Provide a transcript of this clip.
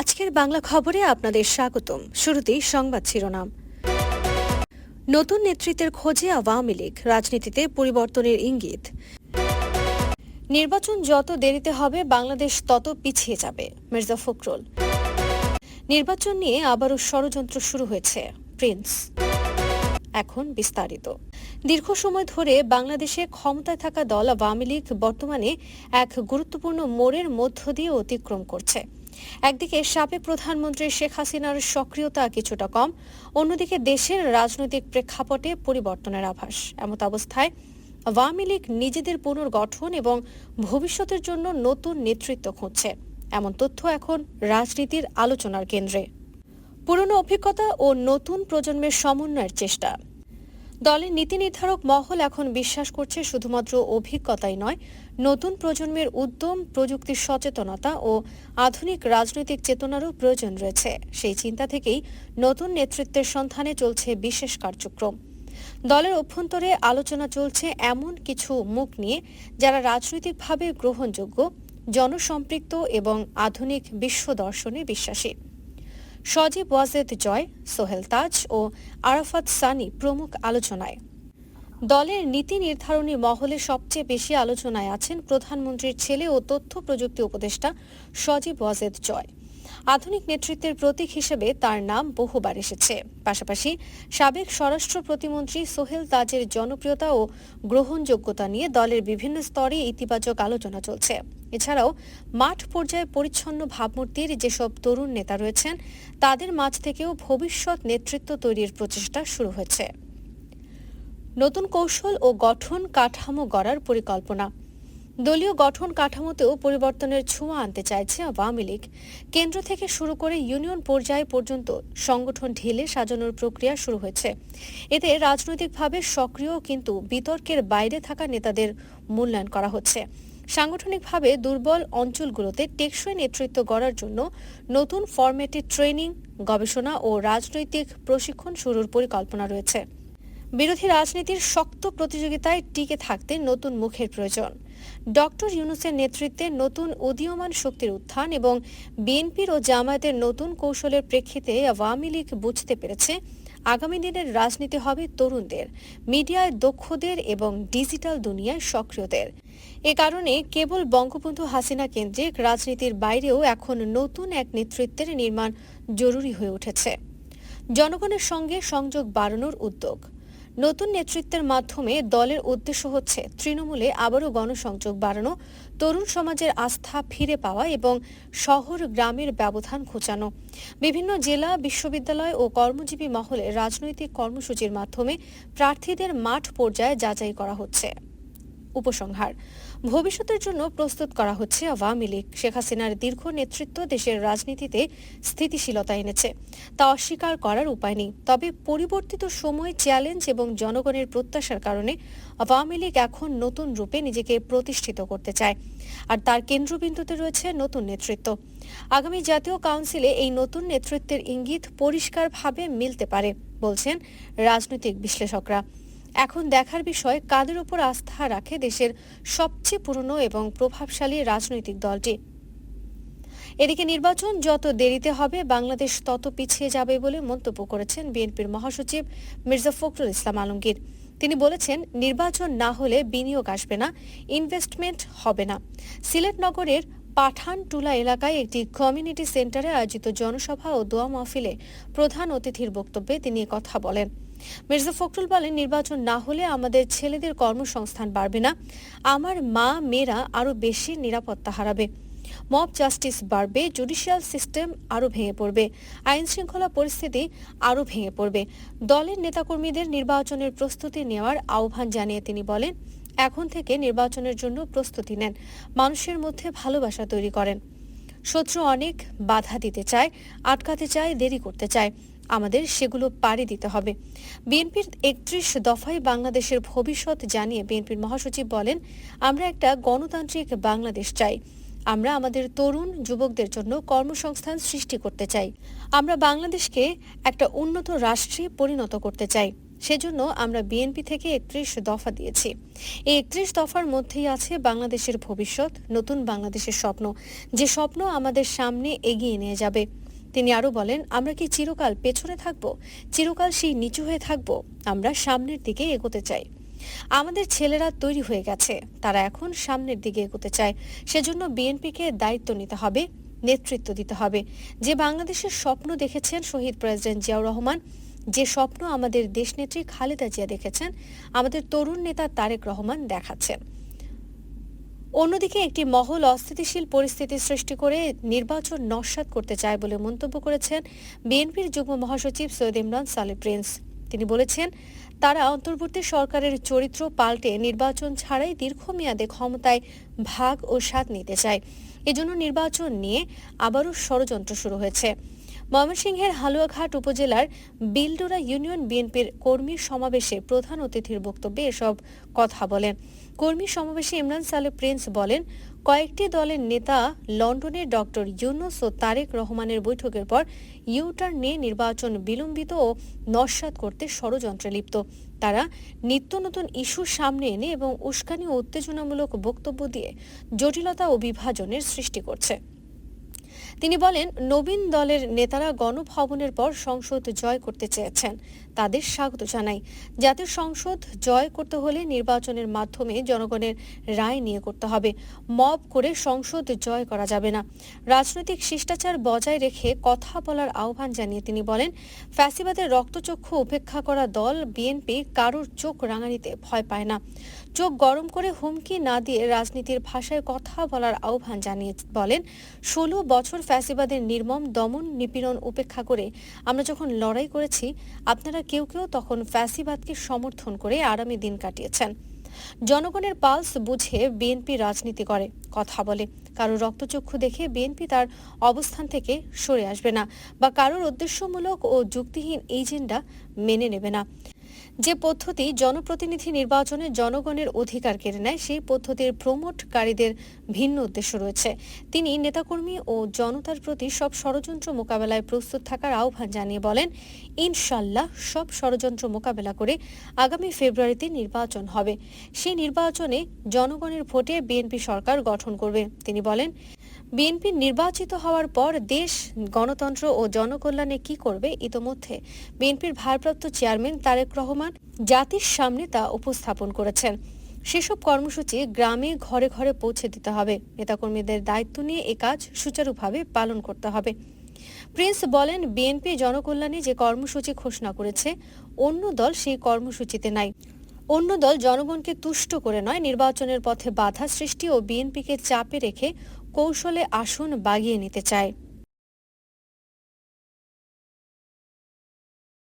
আজকের বাংলা খবরে আপনাদের স্বাগতম। শুরুতেই সংবাদ শিরোনাম। নতুন নেতৃত্বের খোঁজে আওয়ামী লীগ, রাজনীতিতে পরিবর্তনের ইঙ্গিত। নির্বাচন যত দেরিতে হবে, বাংলাদেশ তত পিছিয়ে যাবে, মির্জা ফখরুল। নির্বাচন নিয়ে আবারও ষড়যন্ত্র শুরু হয়েছে, প্রিন্স। এখন বিস্তারিত। দীর্ঘ সময় ধরে বাংলাদেশে ক্ষমতায় থাকা দল আওয়ামী লীগ বর্তমানে এক গুরুত্বপূর্ণ মোড়ের মধ্য দিয়ে অতিক্রম করছে। একদিকে সাবেক প্রধানমন্ত্রী শেখ হাসিনার সক্রিয়তা কিছুটা কম, অন্যদিকে দেশের রাজনৈতিক প্রেক্ষাপটে পরিবর্তনের আভাস। এমত অবস্থায় আওয়ামী লীগ নিজেদের পুনর্গঠন এবং ভবিষ্যতের জন্য নতুন নেতৃত্ব খুঁজছে। এমন তথ্য এখন রাজনীতির আলোচনার কেন্দ্রে। পুরনো অভিজ্ঞতা ও নতুন প্রজন্মের সমন্বয়ের চেষ্টা। দলের নীতি নির্ধারক মহল এখন বিশ্বাস করছে শুধুমাত্র অভিজ্ঞতাই নয় নতুন প্রজন্মের উদ্যম, প্রযুক্তির সচেতনতা ও আধুনিক রাজনৈতিক চেতনারও প্রয়োজন রয়েছে। সেই চিন্তা থেকেই নতুন নেতৃত্বের সন্ধানে চলছে বিশেষ কার্যক্রম। দলের অভ্যন্তরে আলোচনা চলছে এমন কিছু মুখ নিয়ে যারা রাজনৈতিকভাবে গ্রহণযোগ্য, জনসম্পৃক্ত এবং আধুনিক বিশ্ব দর্শনে বিশ্বাসী। সজীব ওয়াজেদ জয়, সোহেল তাজ ও আরাফাত সানি প্রমুখ আলোচনায়। দলের নীতি নির্ধারণী মহলে সবচেয়ে বেশি আলোচনায় আছেন প্রধানমন্ত্রীর ছেলে ও তথ্য প্রযুক্তি উপদেষ্টা সজীব ওয়াজেদ জয়। আধুনিক নেতৃত্বের প্রতীক হিসেবে তার নাম বহুবার এসেছে। পাশাপাশি সাবেক স্বরাষ্ট্র প্রতিমন্ত্রী সোহেল তাজের জনপ্রিয়তা ও গ্রহণযোগ্যতা নিয়ে দলের বিভিন্ন স্তরে ইতিবাচক আলোচনা চলছে। এছাড়াও মাঠ পর্যায়ে পরিচ্ছন্ন ভাবমূর্তির যেসব তরুণ নেতা রয়েছেন, তাদের মাঝ থেকেও ভবিষ্যৎ নেতৃত্ব তৈরির প্রচেষ্টা শুরু হয়েছে। নতুন কৌশল ও গঠন কাঠামো গড়ার পরিকল্পনা। দলীয় গঠন কাঠামোতেও পরিবর্তনের ছোঁয়া আনতে চাইছে আওয়ামী লীগ। কেন্দ্র থেকে শুরু করে ইউনিয়ন পর্যায় পর্যন্ত সংগঠন ঢেলে সাজানোর প্রক্রিয়া শুরু হয়েছে। এতে রাজনৈতিকভাবে সক্রিয় কিন্তু বিতর্কের বাইরে থাকা নেতাদের মূল্যায়ন করা হচ্ছে। সাংগঠনিকভাবে দুর্বল অঞ্চলগুলোতে টেকসই নেতৃত্ব গড়ার জন্য নতুন ফরম্যাটে ট্রেনিং, গবেষণা ও রাজনৈতিক প্রশিক্ষণ শুরুর পরিকল্পনা রয়েছে। বিরোধী রাজনীতির শক্ত প্রতিযোগিতায় টিকে থাকতে নতুন মুখের প্রয়োজন। ডক্টর ইউনুসের নেতৃত্বে নতুন উদীয়মান শক্তির উত্থান এবং বিএনপির ও জামায়াতের নতুন কৌশলের প্রেক্ষিতে আওয়ামী লীগ বুঝতে পেরেছে, আগামী দিনের রাজনীতি হবে তরুণদের, মিডিয়ায় দক্ষদের এবং ডিজিটাল দুনিয়ায় সক্রিয়দের। এ কারণে কেবল বঙ্গবন্ধু হাসিনা কেন্দ্রিক রাজনীতির বাইরেও এখন নতুন এক নেতৃত্বের নির্মাণ জরুরি হয়ে উঠেছে। জনগণের সঙ্গে সংযোগ বাড়ানোর উদ্যোগ। নতুন নেতৃত্বের মাধ্যমে দলের উদ্দেশ্য হচ্ছে তৃণমূলে আবারও গণসংযোগ বাড়ানো, তরুণ সমাজের আস্থা ফিরে পাওয়া এবং শহর গ্রামের ব্যবধান ঘোচানো বিভিন্ন জেলা, বিশ্ববিদ্যালয় ও কর্মজীবী মহলে রাজনৈতিক কর্মসূচির মাধ্যমে প্রার্থীদের মাঠ পর্যায়ে যাচাই করা হচ্ছে। উপসংহার ভবিষ্যতের জন্য প্রস্তুত করা হচ্ছে আওয়ামী লীগ। শেখ হাসিনার দীর্ঘ নেতৃত্ব দেশের রাজনীতিতে স্থিতিশীলতা এনেছে। তা অস্বীকার করার উপায় নেই। তবে পরিবর্তিত সময় চ্যালেঞ্জ এবং জনগণের প্রত্যাশার কারণে আওয়ামী লীগ এখন নতুন রূপে নিজেকে প্রতিষ্ঠিত করতে চায়। আর তার কেন্দ্রবিন্দুতে রয়েছে নতুন নেতৃত্ব। আগামী জাতীয় কাউন্সিলে এই নতুন নেতৃত্বের ইঙ্গিত পরিষ্কারভাবে মিলতে পারে, বলছেন রাজনৈতিক বিশ্লেষকরা। এখন দেখার বিষয়, কাদের উপর আস্থা রাখে দেশের সবচেয়ে পুরনো এবং প্রভাবশালী রাজনৈতিক দলটি? এদিকে নির্বাচন যত দেরিতে হবে, বাংলাদেশ তত পিছিয়ে যাবে বলে মন্তব্য করেছেন বিএনপির মহাসচিব মির্জা ফখরুল ইসলাম আলমগীর। তিনি বলেছেন, নির্বাচন না হলে বিনিয়োগ আসবে না ইনভেস্টমেন্ট হবে না। সিলেট নগরের পাঠানটুলা এলাকায় একটি কমিউনিটি সেন্টারে আয়োজিত জনসভা ও দোয়া মাহফিলে প্রধান অতিথির বক্তব্যে তিনি কথা বলেন। মির্জা ফখরুল বলেন, নির্বাচন না হলে আমাদের ছেলেদের কর্মসংস্থান বাড়বে না। আমার মা, মেয়েরা আরও বেশি নিরাপত্তা হারাবে। মব জাস্টিস বাড়বে, জুডিশিয়াল সিস্টেম আরও ভেঙে পড়বে। আইন শৃঙ্খলা পরিস্থিতি আরও ভেঙে পড়বে। দলের নেতাকর্মীদের নির্বাচনের প্রস্তুতি নেওয়ার আহ্বান জানিয়ে তিনি বলেন, এখন থেকে নির্বাচনের জন্য প্রস্তুতি নেন। মানুষের মধ্যে ভালোবাসা তৈরি করেন। শত্রু অনেক বাধা দিতে চায়, আটকাতে চায়, দেরি করতে চায়। আমাদের সেগুলো পাড়ি দিতে হবে। বিএনপির একত্রিশ দফায় বাংলাদেশের ভবিষ্যৎ জানিয়ে বিএনপির মহাসচিব বলেন, আমরা একটা গণতান্ত্রিক বাংলাদেশ চাই। আমরা আমাদের তরুণ যুবকদের জন্য কর্মসংস্থান সৃষ্টি করতে চাই। আমরা বাংলাদেশকে একটা উন্নত রাষ্ট্রে পরিণত করতে চাই। সেজন্য আমরা বিএনপি থেকে একত্রিশ দফা দিয়েছি। এই একত্রিশ দফার মধ্যেই আছে বাংলাদেশের ভবিষ্যৎ, নতুন বাংলাদেশের স্বপ্ন। যে স্বপ্ন আমাদের সামনে এগিয়ে নিয়ে যাবে। তিনি আরও বলেন, আমরা কি চিরকাল পেছনে থাকব? চিরকাল সেই নিচু হয়ে থাকব। আমরা সামনের দিকে এগোতে চাই। আমাদের ছেলেরা তৈরি হয়ে গেছে। তারা এখন সামনের দিকে এগোতে চায়। সেজন্য বিএনপিকে দায়িত্ব নিতে হবে, নেতৃত্ব দিতে হবে। যে বাংলাদেশের স্বপ্ন দেখেছেন শহীদ প্রেসিডেন্ট জিয়াউর রহমান, যে স্বপ্ন আমাদের দেশনেত্রী খালেদা জিয়া দেখেছেন, আমাদের তরুণ নেতা তারেক রহমান দেখাচ্ছেন। অন্যদিকে একটি মহল অস্থিতিশীল পরিস্থিতি সৃষ্টি করে নির্বাচন নস্বাত করতে চায় বলে মন্তব্য করেছেন বিএনপির যুগ্ম মহাসচিব সৈয়দ ইমরান সালে প্রিন্স। তিনি বলেছেন, তারা অন্তর্বর্তী সরকারের চরিত্র পাল্টে নির্বাচন ছাড়াই দীর্ঘমেয়াদে ক্ষমতায় ভাগ ও স্বাদ নিতে চায়। এজন্য নির্বাচন নিয়ে আবারও ষড়যন্ত্র শুরু হয়েছে। ময়মনসিংহের হালুয়াঘাট উপজেলার বিলডোরা ইউনিয়ন বিএনপির কর্মী সমাবেশে প্রধান অতিথির বক্তব্যে এসব কথা বলেন। কর্মী সমাবেশে ইমরান সালে প্রিন্স বলেন, কয়েকটি দলের নেতা লন্ডনে ডক্টর ইউনুস ও তারেক রহমানের বৈঠকের পর ইউটার্ন নিয়ে নির্বাচন বিলম্বিত ও নস্বাত করতে ষড়যন্ত্রে লিপ্ত। তারা নিত্য নতুন ইস্যু সামনে এনে এবং উস্কানি ও উত্তেজনামূলক বক্তব্য দিয়ে জটিলতা ও বিভাজনের সৃষ্টি করছে। তিনি বলেন, নবীন দলের নেতারা গণভবনের পর সংসদ জয় করতে চেয়েছেন। তাদের স্বাগত জানাই। জাতীয় সংসদ জয় করতে হলে নির্বাচনের মাধ্যমে জনগণের রায় নিয়ে করতে হবে। মব করে সংসদ জয় করা যাবে না। রাজনৈতিক শিষ্টাচার বজায় রেখে কথা বলার আহ্বান জানিয়ে তিনি বলেন, ফ্যাসিবাদের রক্তচক্ষু উপেক্ষা করা দল বিএনপি কারোর চোখ রাঙানিতে ভয় পায় না। চোখ গরম করে হুমকি না দিয়ে রাজনীতির ভাষায় কথা বলার আহ্বান জানিয়ে বলেন, ষোলো বছর ফ্যাসিবাদের নির্মম দমন নিপীড়ন উপেক্ষা করে আমরা যখন লড়াই করেছি, আপনারা কেউ কেউ তখন ফ্যাসিবাদকে সমর্থন করে আরামে দিন কাটিয়েছেন। জনগণের পালস বুঝে বিএনপি রাজনীতি করে। কথা বলে। কারও রক্তচক্ষু দেখে বিএনপি তার অবস্থান থেকে সরে আসবে না বা কারোর উদ্দেশ্যমূলক ও যুক্তিহীন এজেন্ডা মেনে নেবে না। যে পদ্ধতি জনপ্রতিনিধি নির্বাচনে জনগণের অধিকার কেড়ে নেয়, সেই পদ্ধতির প্রমোটকারীদের ভিন্ন উদ্দেশ্য রয়েছে। তিনি নেতাকর্মী ও জনতার প্রতি সব ষড়যন্ত্র মোকাবেলায় প্রস্তুত থাকার আহ্বান জানিয়ে বলেন, ইনশাল্লাহ সব ষড়যন্ত্র মোকাবেলা করে আগামী ফেব্রুয়ারিতে নির্বাচন হবে। সেই নির্বাচনে জনগণের ভোটে বিএনপি সরকার গঠন করবে। তিনি বলেন বিএনপি নির্বাচিত হওয়ার পর দেশ, গণতন্ত্র ও জনকল্যাণে কি করবে ইতোমধ্যে? বিএনপির ভারপ্রাপ্ত চেয়ারম্যান তারেক রহমান জাতির সামনে তা উপস্থাপন করেছেন। সেসব কর্মসূচি গ্রামে ঘরে ঘরে পৌঁছে দিতে হবে। নেতাকর্মীদের দায়িত্ব নিয়ে এ কাজ সুচারুভাবে পালন করতে হবে। প্রিন্স বলেন, বিএনপি জনকল্যাণে যে কর্মসূচি ঘোষণা করেছে, অন্য দল সেই কর্মসূচিতে নাই। অন্য দল জনগণকে তুষ্ট করে নয়, নির্বাচনের পথে বাধা সৃষ্টি ও বিএনপিকে চাপে রেখে কৌশলে আসন বাগিয়ে নিতে চায়।